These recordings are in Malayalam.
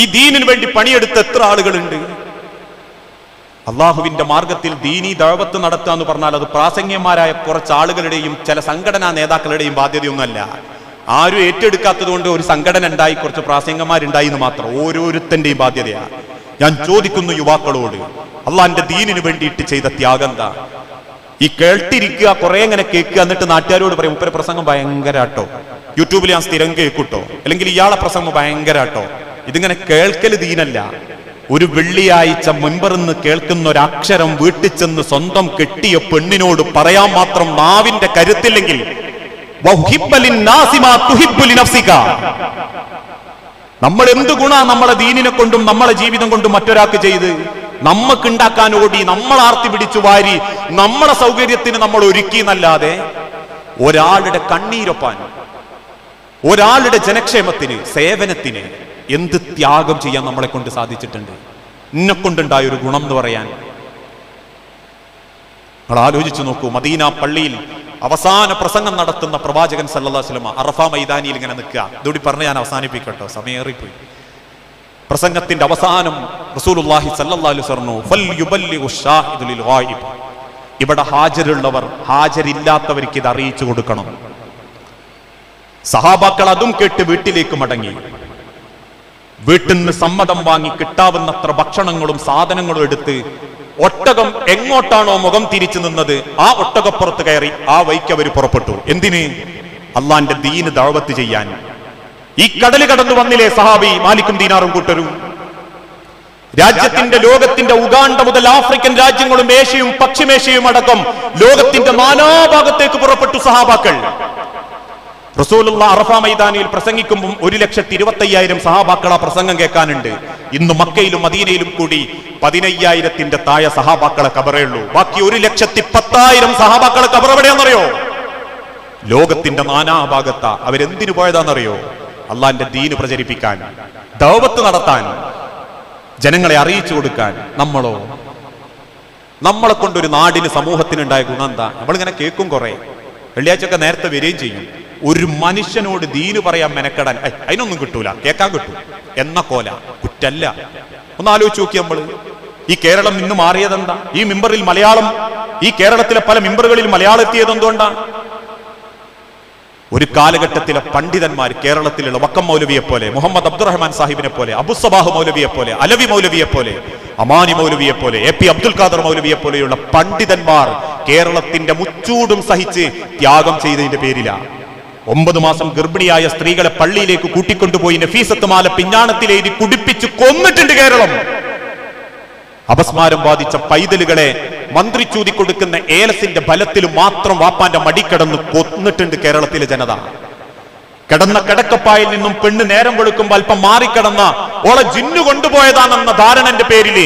ഈ ദീനിന് വേണ്ടി പണിയെടുത്ത എത്ര ആളുകളുണ്ട്? അള്ളാഹുവിന്റെ മാർഗത്തിൽ ദീനി ദഴവത്ത് നടത്തുക എന്ന് പറഞ്ഞാൽ അത് പ്രാസംഗികമാരായ കുറച്ച് ആളുകളുടെയും ചില സംഘടനാ നേതാക്കളുടെയും ബാധ്യതയൊന്നുമല്ല. ആരും ഏറ്റെടുക്കാത്തത് കൊണ്ട് ഒരു സംഘടന ഉണ്ടായി കുറച്ച് പ്രാസംഗന്മാരുണ്ടായി എന്ന് മാത്രം ഓരോരുത്തന്റെയും ബാധ്യതയാണ് ഞാൻ ചോദിക്കുന്നു യുവാക്കളോട് അള്ളാന്റെ ദീനിനു വേണ്ടിയിട്ട് ചെയ്ത ത്യാഗം എന്താ? ഈ കേട്ടിരിക്കുക കുറെ ഇങ്ങനെ കേൾക്കുക എന്നിട്ട് നാട്ടുകാരോട് പറയും ഉപ്പര പ്രസംഗം ഭയങ്കരാട്ടോ. യൂട്യൂബിൽ ഞാൻ സ്ഥിരം കേൾക്കൂട്ടോ. അല്ലെങ്കിൽ ഇയാളെ പ്രസംഗം ഭയങ്കരാട്ടോ. ഇതിങ്ങനെ കേൾക്കൽ ദീനല്ല. ഒരു വെള്ളിയാഴ്ച മുൻപറിന്ന് കേൾക്കുന്ന ഒരു അക്ഷരം വീട്ടിൽ ചെന്ന് സ്വന്തം കെട്ടിയ പെണ്ണിനോട് പറയാൻ മാത്രം നാവിന്റെ കരുത്തില്ലെങ്കിൽ. നമ്മൾ എന്ത് ഗുണ നമ്മളെ ദീനിനെ കൊണ്ടും നമ്മളെ ജീവിതം കൊണ്ടും മറ്റൊരാൾക്ക് ചെയ്ത്? നമുക്ക് ഉണ്ടാക്കാൻ ഓടി നമ്മൾ ആർത്തി പിടിച്ചു വാരി നമ്മളെ സൗകര്യത്തിന് നമ്മൾ ഒരുക്കി എന്നല്ലാതെ ഒരാളുടെ കണ്ണീരൊപ്പാൻ ഒരാളുടെ ജനക്ഷേമത്തിന് സേവനത്തിന് എന്ത് ത്യാഗം ചെയ്യാൻ നമ്മളെ കൊണ്ട് സാധിച്ചിട്ടുണ്ട്? എന്നെ കൊണ്ടുണ്ടായ ഒരു ഗുണം എന്ന് പറയാൻ. നിങ്ങൾ ആലോചിച്ചു നോക്കൂ മദീന പള്ളിയിൽ അവസാന പ്രസംഗം നടത്തുന്ന പ്രവാചകൻ സല്ലല്ലാഹു സ്വലമ അറഫ മൈതാനിയിൽ ഇങ്ങനെ നിൽക്കുക. ഇതോടി പറഞ്ഞ് ഞാൻ അവസാനിപ്പിക്കട്ടോ. സമയേറിപ്പോയി പ്രസംഗത്തിന്റെ അവസാനം റസൂലുള്ളാഹി സല്ലല്ലാഹു പറഞ്ഞു ഇവിടെ ഹാജരുള്ളവർ ഹാജരില്ലാത്തവർക്ക് ഇത് അറിയിച്ചു കൊടുക്കണം. സഹാബാക്കൾ അതും കേട്ട് വീട്ടിലേക്ക് മടങ്ങി. വീട്ടിൽ നിന്ന് സമ്മതം വാങ്ങി കിട്ടാവുന്നത്ര ഭക്ഷണങ്ങളും സാധനങ്ങളും എടുത്ത് ഒട്ടകം എങ്ങോട്ടാണോ മുഖം തിരിച്ചു നിന്നത് ആ ഒട്ടകപ്പുറത്ത് കയറി ആ വൈക്ക് പുറപ്പെട്ടു. എന്തിന്? അള്ളാന്റെ ദീന് ദഴവത്ത് ചെയ്യാൻ. ഈ കടൽ കടന്നു വന്നില്ലേ സഹാബി? മാലിക്കും ദീനാറും കൂട്ടരും. രാജ്യത്തിന്റെ ലോകത്തിന്റെ ഉഗാണ്ട മുതൽ ആഫ്രിക്കൻ രാജ്യങ്ങളും ഏഷ്യയും പശ്ചിമേഷ്യയും അടക്കം ലോകത്തിന്റെ നാനാഭാഗത്തേക്ക് പുറപ്പെട്ടു സഹാബാക്കൾ. റസൂലുള്ള അറഫ മൈതാനിയിൽ പ്രസംഗിക്കുമ്പോൾ ഒരു ലക്ഷത്തി ഇരുപത്തയ്യായിരം സഹാബാക്കൾ ആ പ്രസംഗം കേൾക്കാനുണ്ട്. ഇന്ന് മക്കയിലും മദീനയിലും കൂടി പതിനയ്യായിരത്തിന്റെ താഴെ സഹാബാക്കളെ ഉള്ളൂ. ബാക്കി ഒരു ലക്ഷത്തി പത്തായിരം സഹാബാക്കളെ കബറെവിടെയാണെന്നറിയോ? ലോകത്തിന്റെ നാനാഭാഗത്ത. അവരെന്തിനു പോയതാണെന്നറിയോ? അള്ളാന്റെ ദീന് പ്രചരിപ്പിക്കാൻ ദൗപത്ത് നടത്താൻ ജനങ്ങളെ അറിയിച്ചു കൊടുക്കാൻ നമ്മളോ? നമ്മളെ കൊണ്ടൊരു നാടിന് സമൂഹത്തിനുണ്ടായ ഗുണം എന്താ നമ്മളിങ്ങനെ കേൾക്കും കുറെ. വെള്ളിയാഴ്ചയൊക്കെ നേരത്തെ വരികയും ചെയ്യും. ഒരു മനുഷ്യനോട് ദീന് പറയാൻ മെനക്കെടാൻ "ഐ, അതിനൊന്നും കിട്ടൂല. കേൾക്കാൻ കിട്ടും. എന്ന കോല. കുറ്റല്ല. ഒന്ന് ആലോചിച്ച് നോക്കി നമ്മൾ ഈ കേരളം ഇന്ന് മാറിയതെന്താ? ഈ മിമ്പറിൽ മലയാളം ഈ കേരളത്തിലെ പല മിമ്പറുകളിൽ മലയാളം എത്തിയത് എന്തുകൊണ്ടാണ് ഒരു കാലഘട്ടത്തിലെ പണ്ഡിതന്മാർ കേരളത്തിലുള്ള വക്കം മൗലവിയെ പോലെ മുഹമ്മദ് അബ്ദുറഹ്മാൻ സാഹിബിനെ പോലെ അബുസബാഹ് മൗലവിയെ പോലെ അലവി മൗലവിയെ പോലെ അമാനി മൗലവിയെ പോലെ എ പി അബ്ദുൽ ഖാദർ മൗലവിയെ പോലെയുള്ള പണ്ഡിതന്മാർ കേരളത്തിന്റെ മുച്ചൂടും സഹിച്ച് ത്യാഗം ചെയ്തതിന്റെ പേരിലാണ് ഒമ്പത് മാസം ഗർഭിണിയായ സ്ത്രീകളെ പള്ളിയിലേക്ക് കൂട്ടിക്കൊണ്ടുപോയി നഫീസത്ത് മാല പിഞ്ഞാണത്തിലെഴുതി കുടിപ്പിച്ച് കൊന്നിട്ടുണ്ട് കേരളം. അപസ്മാരം ബാധിച്ച പൈതലുകളെ മന്ത്രി ചൂതി കൊടുക്കുന്ന ഏലസിന്റെ ബലത്തിൽ മാത്രം വാപ്പാന്റെ മടിക്കടന്ന് കൊന്നിട്ടുണ്ട് കേരളത്തിലെ ജനത. കിടന്ന കിടക്കപ്പായിൽ നിന്നും പെണ്ണ് നേരം വെളുക്കുമ്പോൾ അല്പം മാറിക്കിടന്ന ഓളെ ജിന്നു കൊണ്ടുപോയതാണെന്ന ധാരണന്റെ പേരിൽ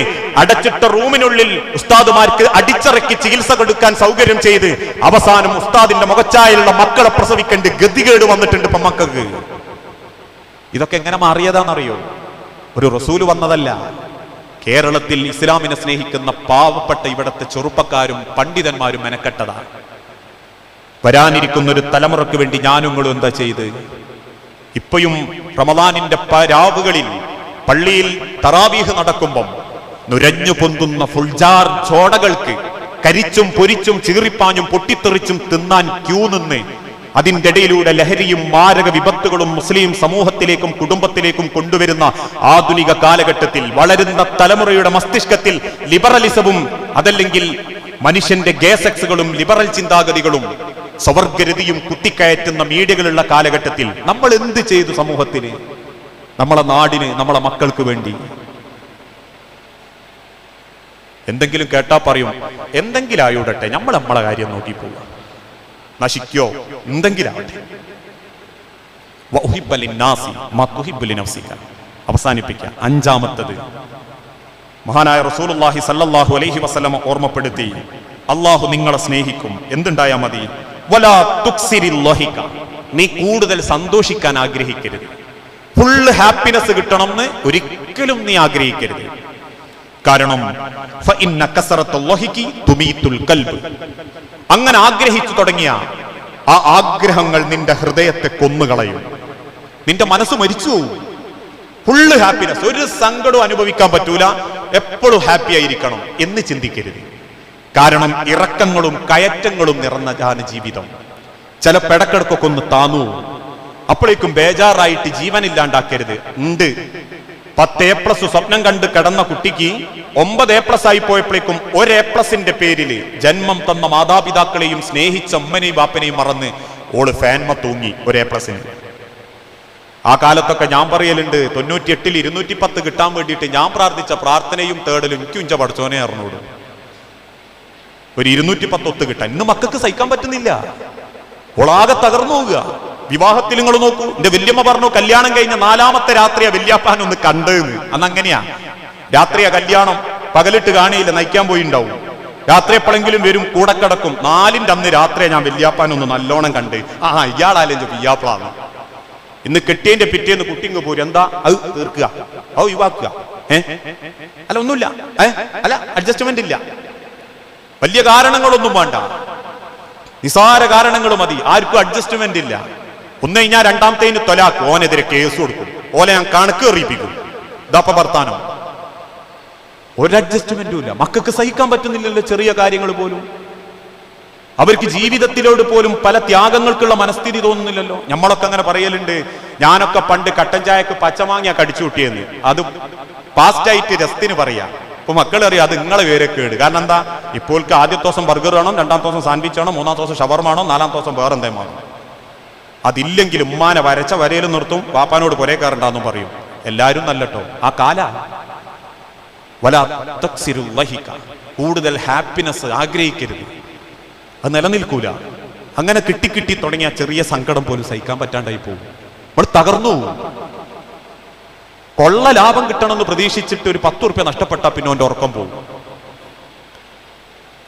അടച്ചിട്ട റൂമിനുള്ളിൽ ഉസ്താദുമാർക്ക് അടിച്ചിറക്കി ചികിത്സ കൊടുക്കാൻ സൗകര്യം ചെയ്ത് അവസാനം ഉസ്താദിന്റെ മുഖച്ചായുള്ള മക്കളെ പ്രസവിക്കേണ്ട ഗതികേട് വന്നിട്ടുണ്ട് ഇപ്പൊ മക്കൾക്ക്. ഇതൊക്കെ എങ്ങനെ മാറിയതാണെന്നറിയോ? ഒരു റസൂൽ വന്നതല്ല. കേരളത്തിൽ ഇസ്ലാമിനെ സ്നേഹിക്കുന്ന പാവപ്പെട്ട ഇവിടത്തെ ചെറുപ്പക്കാരും പണ്ഡിതന്മാരും മെനക്കെട്ടതാണ്. വരാനിരിക്കുന്ന ഒരു തലമുറയ്ക്ക് വേണ്ടി ഞാനുങ്ങളും എന്താ ചെയ്ത്? ഇപ്പോഴും റമദാനിന്റെ പരാവുകളിൽ രാവുകളിൽ പള്ളിയിൽ തറാവീഹ് നടക്കുമ്പം നുരഞ്ഞു പൊന്തുന്ന ഫുൾജാർ ചോടകൾക്ക് കരിച്ചും പൊരിച്ചും ചീറിപ്പാഞ്ഞും പൊട്ടിത്തെറിച്ചും തിന്നാൻ ക്യൂ നിന്ന് അതിന്റെ ഇടയിലൂടെ ലഹരിയും മാരക വിപത്തുകളും മുസ്ലിം സമൂഹത്തിലേക്കും കുടുംബത്തിലേക്കും കൊണ്ടുവരുന്ന ആധുനിക കാലഘട്ടത്തിൽ വളരുന്ന തലമുറയുടെ മസ്തിഷ്കത്തിൽ ലിബറലിസവും അതല്ലെങ്കിൽ മനുഷ്യന്റെ ഗേസെക്സുകളും ലിബറൽ ചിന്താഗതികളും സ്വവർഗരതിയും കുത്തിക്കയറ്റുന്ന മീഡിയകളുള്ള കാലഘട്ടത്തിൽ നമ്മൾ എന്ത് ചെയ്തു സമൂഹത്തിന്? നമ്മളെ നാടിന് നമ്മളെ മക്കൾക്ക് വേണ്ടി. എന്തെങ്കിലും കേട്ടാ പറയും. എന്തെങ്കിലും ആയോടട്ടെ നമ്മൾ നമ്മളെ കാര്യം നോക്കി പോവുക നശിക്കോ? എന്തെങ്കിലും ആവട്ടെ വഉഹിബ്ബ ലിന്നാസി മാ തുഹിബ്ബു ലിനഫ്സിക. അവസാനിപ്പിക്കാം. അഞ്ചാമത്തത്. മഹാനായ റസൂലുള്ളാഹി സല്ലല്ലാഹു അലൈഹി വസല്ലമ ഓർമ്മപ്പെടുത്തി. അള്ളാഹു നിങ്ങളെ സ്നേഹിക്കും. എന്തുണ്ടായാ മതി? നീ കൂടുതൽ സന്തോഷിക്കാൻ ആഗ്രഹിക്കരുത്. ഫുള്ള് ഹാപ്പിനെസ് കിട്ടണം എന്ന് ഒരിക്കലും നീ ആഗ്രഹിക്കരുത്. കാരണം അങ്ങനെ ആഗ്രഹിച്ചു തുടങ്ങിയ ആ ആഗ്രഹങ്ങൾ നിന്റെ ഹൃദയത്തെ കൊന്നുകളയും. നിന്റെ മനസ്സ് മരിച്ചു ഫുള്ള് ഹാപ്പിനെസ് ഒരു സങ്കടവും അനുഭവിക്കാൻ പറ്റൂല. എപ്പോഴും ഹാപ്പി ആയിരിക്കണം എന്ന് ചിന്തിക്കരുത്. കാരണം ഇറക്കങ്ങളും കയറ്റങ്ങളും നിറഞ്ഞതാണ് ജീവിതം. ചില പെടക്കിടക്കൊക്കെ ഒന്ന് താന്നു അപ്പോഴേക്കും ബേജാറായിട്ട് ജീവനില്ലാണ്ടാക്കരുത് ഉണ്ട്. പത്ത് എ പ്ലസ് സ്വപ്നം കണ്ട് കിടന്ന കുട്ടിക്ക് ഒമ്പത് എ പ്ലസ് ആയി പോയപ്പോഴേക്കും ഒരു എ പ്ലസിന്റെ പേരിൽ ജന്മം തന്ന മാതാപിതാക്കളെയും സ്നേഹിച്ച അമ്മനെയും ബാപ്പനെയും മറന്ന് ഓൾ ഫാൻമ തൂങ്ങി ഒരു എ പ്ലസിന് ആ കാലത്തൊക്കെ ഞാൻ പറയലുണ്ട് തൊണ്ണൂറ്റി എട്ടിൽ ഇരുന്നൂറ്റി പത്ത് കിട്ടാൻ വേണ്ടിയിട്ട് ഞാൻ പ്രാർത്ഥിച്ച പ്രാർത്ഥനയും തേടലും എനിക്കും ഇഞ്ച പഠിച്ചോനെ അറിഞ്ഞോട് ഒരു ഇരുന്നൂറ്റി പത്ത് ഒത്ത് കിട്ടാൻ. ഇന്ന് മക്കൾക്ക് സഹിക്കാൻ പറ്റുന്നില്ല. ഒളാകെ തകർന്നു പോവുക. വിവാഹത്തിൽ നിങ്ങൾ നോക്കൂ. എന്റെ വല്യമ്മ പറഞ്ഞു കല്യാണം കഴിഞ്ഞ നാലാമത്തെ രാത്രിയാ വല്യാപ്പാൻ ഒന്ന് കണ്ടെന്ന്. അന്ന് അങ്ങനെയാ രാത്രിയാ കല്യാണം. പകലിട്ട് കാണിയില്ല നയിക്കാൻ പോയിണ്ടാവും. രാത്രി എപ്പോഴെങ്കിലും വരും കൂടെ കിടക്കും. നാലിന്റെ അന്ന് രാത്രി ഞാൻ വല്യാപ്പാൻ ഒന്ന് നല്ലോണം കണ്ട്. ആ ഇയാളാലും വിയ്യാപ്പിളാണ് ഇന്ന് കെട്ടിയതിന്റെ പിറ്റേന്ന് കുട്ടിങ്ങ് പോരും. എന്താ? അത് തീർക്കുക. അത് ഒഴിവാക്കുക. ഏ? അല്ല ഒന്നുമില്ല. ഏ? അല്ല അഡ്ജസ്റ്റ്മെന്റ് ഇല്ല. വലിയ കാരണങ്ങളൊന്നും വേണ്ട. നിസാര കാരണങ്ങൾ മതി. ആർക്കും അഡ്ജസ്റ്റ്മെന്റ് ഇല്ല. ഒന്ന് കഴിഞ്ഞാൽ രണ്ടാമത്തേന് തൊലാക്ക് ഓനെതിരെ കേസ് കൊടുക്കും. ഓലെ ഞാൻ കണക്ക് എറിയിപ്പിക്കും ഇതപ്പ വർത്താനം. ഒരു അഡ്ജസ്റ്റ്മെന്റും ഇല്ല. മക്കൾക്ക് സഹിക്കാൻ പറ്റുന്നില്ലല്ലോ ചെറിയ കാര്യങ്ങൾ പോലും. അവർക്ക് ജീവിതത്തിലോട് പോലും പല ത്യാഗങ്ങൾക്കുള്ള മനസ്ഥിതി തോന്നുന്നില്ലല്ലോ. നമ്മളൊക്കെ അങ്ങനെ പറയലുണ്ട്. ഞാനൊക്കെ പണ്ട് കട്ടൻ ചായക്ക് പച്ചമാങ്ങിയ കടിച്ചു കൂട്ടിയെന്ന്. അത് പാസ്റ്റായിട്ട് രസത്തിന് പറയാ. ഇപ്പൊ മക്കൾ അറിയാം അത് നിങ്ങളെ കേട്. കാരണം എന്താ? ഇപ്പോൾക്ക് ആദ്യത്തെ ദിവസം ബർഗർ വേണം? രണ്ടാമത്തെ ദിവസം സാൻഡ്വിച്ച് വേണം? മൂന്നാം ദിവസം ഷവർമാണോ നാലാം ദിവസം വേറെ എന്തേ വേണം? അതില്ലെങ്കിൽ ഉമ്മാനെ വരച്ച വരയിൽ നിർത്തും വാപ്പാനോട് പുരേക്കാറുണ്ടാന്നും പറയും. എല്ലാരും നല്ലട്ടോ. ആ കാല? വല തക്സിരു ലഹിക. കൂടുതൽ ഹാപ്പിനെസ് ആഗ്രഹിക്കരുത്. അത് നിലനിൽക്കൂല. അങ്ങനെ കിട്ടിക്കിട്ടി കിട്ടി തുടങ്ങിയ ചെറിയ സങ്കടം പോലും സഹിക്കാൻ പറ്റാണ്ടായി പോകും. നമ്മൾ തകർന്നു. കൊള്ള ലാഭം കിട്ടണമെന്ന് പ്രതീക്ഷിച്ചിട്ട് ഒരു പത്ത് റുപ്യ നഷ്ടപ്പെട്ടാ പിന്നെ അവന്റെ ഉറക്കം പോകും.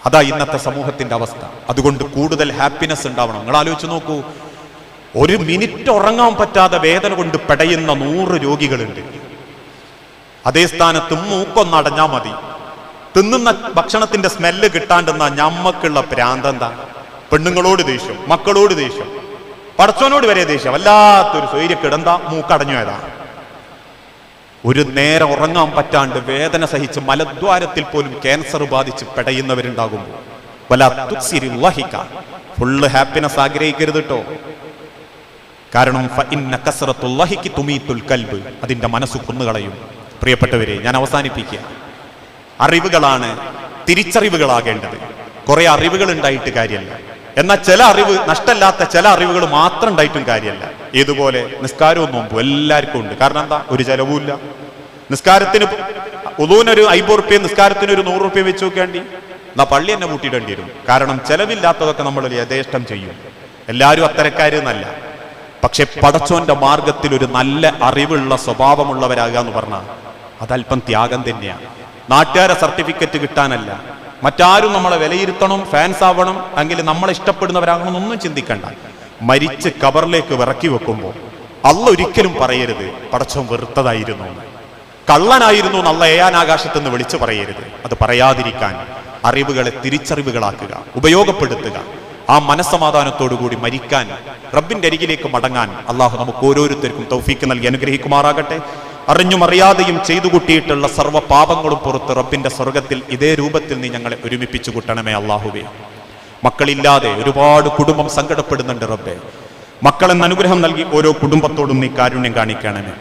അതാ ഇന്നത്തെ സമൂഹത്തിന്റെ അവസ്ഥ. അതുകൊണ്ട് കൂടുതൽ ഹാപ്പിനെസ് ഉണ്ടാവണം. നിങ്ങൾ ആലോചിച്ച് നോക്കൂ. ഒരു മിനിറ്റ് ഉറങ്ങാൻ പറ്റാതെ വേദന കൊണ്ട് പെടയുന്ന നൂറ് രോഗികളുണ്ട്. അതേ സ്ഥാനത്ത് മൂക്കൊന്നടഞ്ഞാ മതി. തിന്നുന്ന ഭക്ഷണത്തിന്റെ സ്മെല്ല് കിട്ടാണ്ടെന്ന ഞമ്മക്കുള്ള പ്രാന്തെന്താ. പെണ്ണുങ്ങളോട് ദേഷ്യം മക്കളോട് ദേഷ്യം. പടച്ചോനോട് വരെ ദേഷ്യം. വല്ലാത്തൊരു മൂക്കടഞ്ഞു മൂക്കടഞ്ഞുപോയതാ ഒരു നേരം ഉറങ്ങാൻ പറ്റാണ്ട് വേദന സഹിച്ച് മലദ്വാരത്തിൽ പോലും ക്യാൻസർ ബാധിച്ച് പെടയുന്നവരുണ്ടാകുമ്പോൾ. വല്ല തുക്സിരി ഫുള്ള് ഹാപ്പിനെസ് ആഗ്രഹിക്കരുത് കേട്ടോ കാരണം കൽബ്. അതിന്റെ മനസ്സ് കൊന്നുകളയും. പ്രിയപ്പെട്ടവരെ ഞാൻ അവസാനിപ്പിക്കുക. അറിവുകളാണ് തിരിച്ചറിവുകളാകേണ്ടത്. കുറെ അറിവുകൾ ഉണ്ടായിട്ട് കാര്യമല്ല എന്നാൽ ചില അറിവ് നഷ്ടമല്ലാത്ത ചില അറിവുകൾ മാത്രം ഉണ്ടായിട്ടും കാര്യമല്ല ഏതുപോലെ? നിസ്കാരവും നോമ്പും എല്ലാവർക്കും ഉണ്ട്. കാരണം എന്താ? ഒരു ചെലവുമില്ല. നിസ്കാരത്തിന് ഒതുവിനൊരു അയ്പത് റുപ്യ നിസ്കാരത്തിന് ഒരു നൂറ് റുപ്യ വെച്ച് നോക്കേണ്ടി എന്നാ പള്ളി തന്നെ കൂട്ടിയിടേണ്ടി വരും. കാരണം ചെലവില്ലാത്തതൊക്കെ നമ്മൾ യഥേഷ്ടം ചെയ്യും. എല്ലാവരും അത്തരക്കാരെന്നല്ല. പക്ഷെ പടച്ചോന്റെ മാർഗത്തിൽ ഒരു നല്ല അറിവുള്ള സ്വഭാവമുള്ളവരാകുക എന്ന് പറഞ്ഞാൽ അതല്പം ത്യാഗം തന്നെയാണ് നാട്ടുകാരെ സർട്ടിഫിക്കറ്റ് കിട്ടാനല്ല. മറ്റാരും നമ്മളെ വിലയിരുത്തണം ഫാൻസ് ആവണം അല്ലെങ്കിൽ നമ്മളെ ഇഷ്ടപ്പെടുന്നവരാകണം എന്നൊന്നും ചിന്തിക്കണ്ട. മരിച്ച് കബറിലേക്ക് വിറക്കി വെക്കുമ്പോൾ അല്ല ഒരിക്കലും പറയരുത് പടച്ചോൻ വെറുത്തതായിരുന്നു. കള്ളനായിരുന്നു നല്ല ഏയാനാകാശത്ത് നിന്ന് വിളിച്ചു പറയരുത്. അത് പറയാതിരിക്കാൻ അറിവുകളെ തിരിച്ചറിവുകളാക്കുക ഉപയോഗപ്പെടുത്തുക. ആ മനസ്സമാധാനത്തോടു കൂടി മരിക്കാൻ റബ്ബിന്റെ അരികിലേക്ക് മടങ്ങാൻ അള്ളാഹു നമുക്ക് ഓരോരുത്തർക്കും തൗഫീക്ക് നൽകി അനുഗ്രഹിക്കുമാറാകട്ടെ. അറിഞ്ഞും അറിയാതെയും ചെയ്തു കൂട്ടിയിട്ടുള്ള സർവ പാപങ്ങളും പുറത്ത് റബ്ബിന്റെ സ്വർഗത്തിൽ ഇതേ രൂപത്തിൽ നീ ഞങ്ങളെ ഒരുമിപ്പിച്ചു കൂട്ടണമേ അള്ളാഹുവേ. മക്കളില്ലാതെ ഒരുപാട് കുടുംബം സങ്കടപ്പെടുന്നുണ്ട് റബ്ബെ. മക്കളെന്ന് അനുഗ്രഹം നൽകി ഓരോ കുടുംബത്തോടും നീ കാരുണ്യം കാണിക്കണമേ.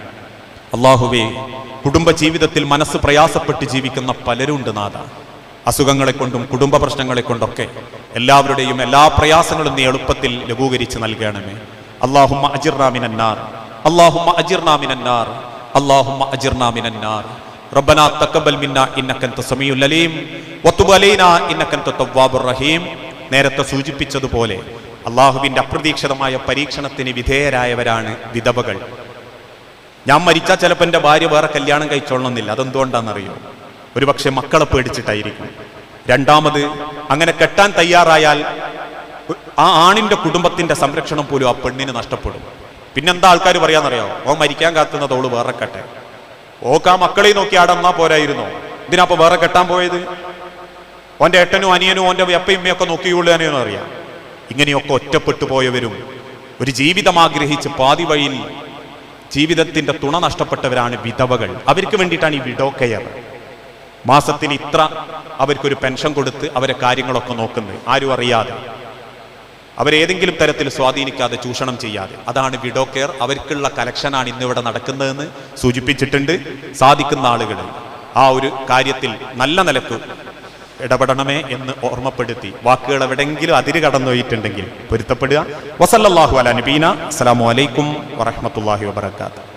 അള്ളാഹുവേ കുടുംബ ജീവിതത്തിൽ മനസ്സ് പ്രയാസപ്പെട്ട് ജീവിക്കുന്ന പലരുണ്ട് നാഥ. അസുഖങ്ങളെ കൊണ്ടും കുടുംബ പ്രശ്നങ്ങളെ കൊണ്ടൊക്കെ എല്ലാവരുടെയും എല്ലാ പ്രയാസങ്ങളും നീ എളുപ്പത്തിൽ ലഘൂകരിച്ച് നൽകണമേ അള്ളാഹുമ്മ അജിർനാമിനാർ അള്ളാഹുമ്മ അജിർനാമിനാർ അള്ളാഹുമ്മ അജിർനാമിനാർ ربنا تقبل منا انك انت السميع العليم وتب علينا انك انت التواب الرحيم നേരത്തെ സൂചിപ്പിച്ചതുപോലെ അള്ളാഹുവിന്റെ അപ്രതീക്ഷിതമായ പരീക്ഷണത്തിന് വിധേയരായവരാണ് വിധവകൾ ഞാൻ മരിച്ചാൽ ചിലപ്പോൾ എൻ്റെ ഭാര്യ വേറെ കല്യാണം കഴിച്ചോളണമെന്നില്ല അതെന്തുകൊണ്ടാണെന്നറിയോ ഒരുപക്ഷെ മക്കളെ പേടിച്ചിട്ടായിരിക്കും. രണ്ടാമത് അങ്ങനെ കെട്ടാൻ തയ്യാറായാൽ ആ ആണിന്റെ കുടുംബത്തിന്റെ സംരക്ഷണം പോലും ആ പെണ്ണിന് നഷ്ടപ്പെടും. പിന്നെന്താ ആൾക്കാർ പറയാന്നറിയോ? ഓ മരിക്കാൻ കാത്തുന്നത് ഓൾ വേറെ കെട്ടെ. ഓക്ക് ആ മക്കളെ നോക്കി അടന്നാ പോരായിരുന്നോ. ഇതിനാ അപ്പൊ വേറെ കെട്ടാൻ പോയത്? ഓന്റെ ഏട്ടനും അനിയനും ഓന്റെ വെപ്പയും നോക്കിയുള്ളൂ അറിയാം. ഇങ്ങനെയൊക്കെ ഒറ്റപ്പെട്ടു പോയവരും ഒരു ജീവിതം ആഗ്രഹിച്ച് പാതി വഴിയിൽ ജീവിതത്തിന്റെ തുണ നഷ്ടപ്പെട്ടവരാണ് വിധവകൾ. അവർക്ക് വേണ്ടിയിട്ടാണ് ഈ വിഡോ കെയർ. മാസത്തിൽ ഇത്ര അവർക്കൊരു പെൻഷൻ കൊടുത്ത് അവരെ കാര്യങ്ങളൊക്കെ നോക്കുന്നത്. ആരും അറിയാതെ. അവരേതെങ്കിലും തരത്തിൽ സ്വാധീനിക്കാതെ ചൂഷണം ചെയ്യാതെ. അതാണ് വിഡോ കെയർ അവർക്കുള്ള കലക്ഷനാണ് ഇന്നിവിടെ നടക്കുന്നതെന്ന് സൂചിപ്പിച്ചിട്ടുണ്ട് സാധിക്കുന്ന ആളുകൾ. ആ ഒരു കാര്യത്തിൽ നല്ല നിലയ്ക്ക് ഇടപെടണമേ എന്ന് ഓർമ്മപ്പെടുത്തി. വാക്കുകൾ എവിടെങ്കിലും അതിര് കടന്നുപോയിട്ടുണ്ടെങ്കിൽ പൊരുത്തപ്പെടുക. വസല്ലല്ലാഹു അല നബീന. അസ്സലാമു അലൈക്കും വറഹ്മത്തുള്ളാഹി വബറകാതുഹു.